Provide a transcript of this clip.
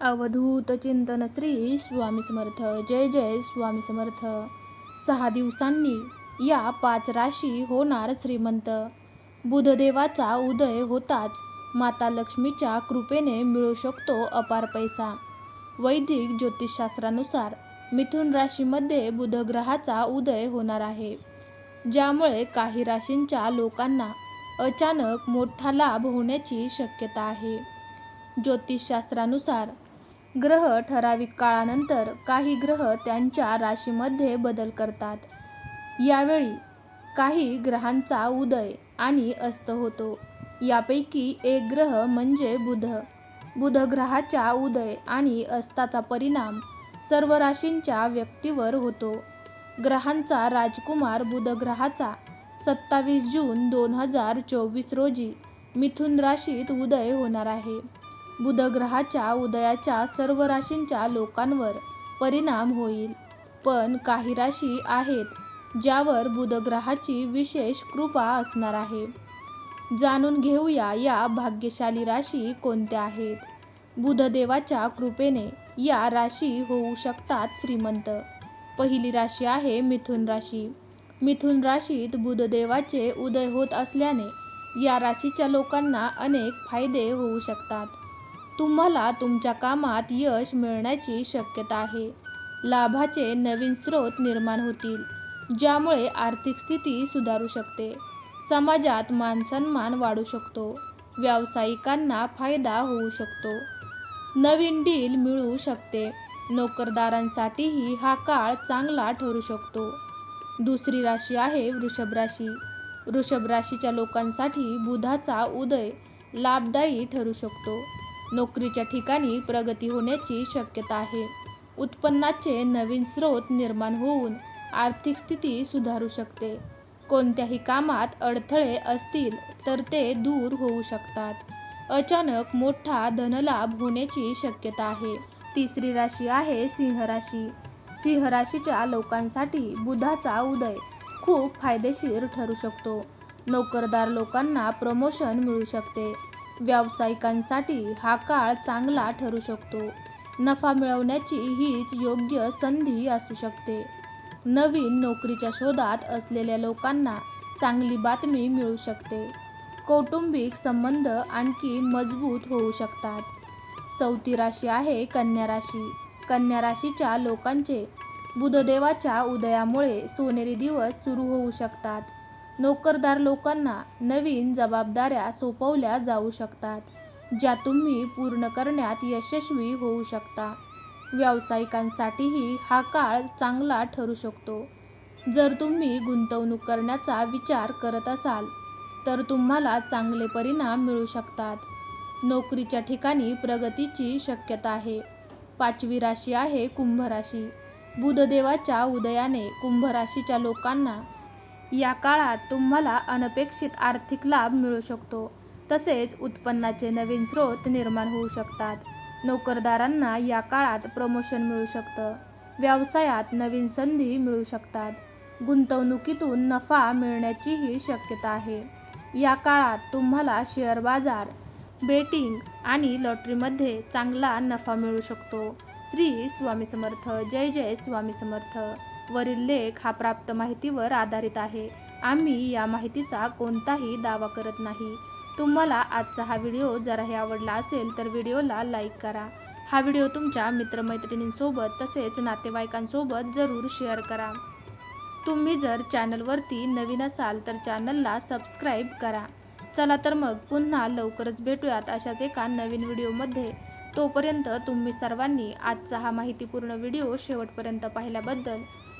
अवधूत चिंतन श्री स्वामी समर्थ. जय जय स्वामी समर्थ. सहा दिवसांनी या पाच राशी होणार श्रीमंत. बुधदेवाचा उदय होताच माता लक्ष्मीच्या कृपेने मिळू शकतो अपार पैसा. वैदिक ज्योतिषशास्त्रानुसार मिथुन राशीमध्ये बुधग्रहाचा उदय होणार आहे. ज्यामुळे काही राशींच्या लोकांना अचानक मोठा लाभ होण्याची शक्यता आहे. ज्योतिषशास्त्रानुसार ग्रह ठराविक काळानंतर काही ग्रह त्यांच्या राशीमध्ये बदल करतात. यावेळी काही ग्रहांचा उदय आणि अस्त होतो. यापैकी एक ग्रह म्हणजे बुध. बुध ग्रहाच्या उदय आणि अस्ताचा परिणाम सर्व राशींच्या व्यक्तीवर होतो. ग्रहांचा राजकुमार बुध ग्रहाचा सत्तावीस जून दोन हजार चोवीस रोजी मिथुन राशीत उदय होणार आहे. बुधग्रहाच्या उदयाच्या उदयाचा सर्व राशींच्या लोकांवर परिणाम होईल. पण काही राशी आहेत ज्यावर बुधग्रहाची विशेष कृपा असणार आहे. जाणून घेऊया या भाग्यशाली राशी कोणत्या आहेत. बुधदेवाच्या कृपेने या राशी होऊ शकतात श्रीमंत. पहिली राशी आहे मिथुन राशी. मिथुन राशीत बुधदेवाचे उदय होत असल्याने या राशीच्या लोकांना अनेक फायदे होऊ शकतात. तुम्हाला तुमच्या कामात यश मिळण्याची शक्यता आहे. लाभाचे नवीन स्रोत निर्माण होतील ज्यामुळे आर्थिक स्थिती सुधारू शकते. समाजात मानसन्मान वाढू शकतो. व्यावसायिकांना फायदा होऊ शकतो. नवीन डील मिळू शकते. नोकरदारांसाठीही हा काळ चांगला ठरू शकतो. दुसरी राशी आहे वृषभ राशी. वृषभ राशीच्या लोकांसाठी बुधाचा उदय लाभदायी ठरू शकतो. नोकरीच्या ठिकाणी प्रगती होण्याची शक्यता आहे. उत्पन्नाचे नवीन स्रोत निर्माण होऊन आर्थिक स्थिती सुधारू शकते. कोणत्याही कामात अडथळे असतील तर ते दूर होऊ शकतात. अचानक मोठा धनलाभ होण्याची शक्यता आहे. तिसरी राशी आहे सिंह राशी. सिंह राशीच्या लोकांसाठी बुधाचा उदय खूप फायदेशीर ठरू शकतो. नोकरदार लोकांना प्रमोशन मिळू शकते. व्यावसायिकांसाठी हा काळ चांगला ठरू शकतो. नफा मिळवण्याची हीच योग्य संधी असू शकते. नवीन नोकरीच्या शोधात असलेल्या लोकांना चांगली बातमी मिळू शकते. कौटुंबिक संबंध आणखी मजबूत होऊ शकतात. चौथी राशी आहे कन्या राशी. कन्या राशीच्या लोकांचे बुधदेवाच्या उदयामुळे सोनेरी दिवस सुरू होऊ शकतात. नोकरदार लोकांना नवीन जबाबदाऱ्या सोपवल्या जाऊ शकतात ज्या तुम्ही पूर्ण करण्यात यशस्वी होऊ शकता. व्यावसायिकांसाठीही हा काळ चांगला ठरू शकतो. जर तुम्ही गुंतवणूक करण्याचा विचार करत असाल तर तुम्हाला चांगले परिणाम मिळू शकतात. नोकरीच्या ठिकाणी प्रगतीची शक्यता आहे. पाचवी राशी आहे कुंभ राशी. बुधदेवाच्या उदयाने कुंभ राशीच्या लोकांना या काळात तुम्हाला अनपेक्षित आर्थिक लाभ मिळू शकतो. तसेच उत्पन्नाचे नवीन स्रोत निर्माण होऊ शकतात. नोकरदारांना या काळात प्रमोशन मिळू शकतं. व्यवसायात नवीन संधी मिळू शकतात. गुंतवणुकीतून नफा मिळण्याचीही शक्यता आहे. या काळात तुम्हाला शेअर बाजार बेटिंग आणि लॉटरीमध्ये चांगला नफा मिळू शकतो. श्री स्वामी समर्थ. जय जय स्वामी समर्थ. वरील लेख हा प्राप्त माहितीवर आधारित आहे. आम्ही या माहितीचा कोणताही दावा करत नाही. तुम्हाला आजचा हा व्हिडिओ जराही आवडला असेल तर व्हिडिओला लाईक करा. हा व्हिडिओ तुमच्या मित्रमैत्रिणींसोबत तसेच नातेवाईकांसोबत जरूर शेअर करा. तुम्ही जर चॅनलवरती नवीन असाल तर चॅनलला सबस्क्राईब करा. चला तर मग पुन्हा लवकरच भेटूयात अशाच एका नवीन व्हिडिओमध्ये. तोपर्यंत तुम्ही सर्वांनी आजचा हा माहितीपूर्ण व्हिडिओ शेवटपर्यंत पाहिल्याबद्दल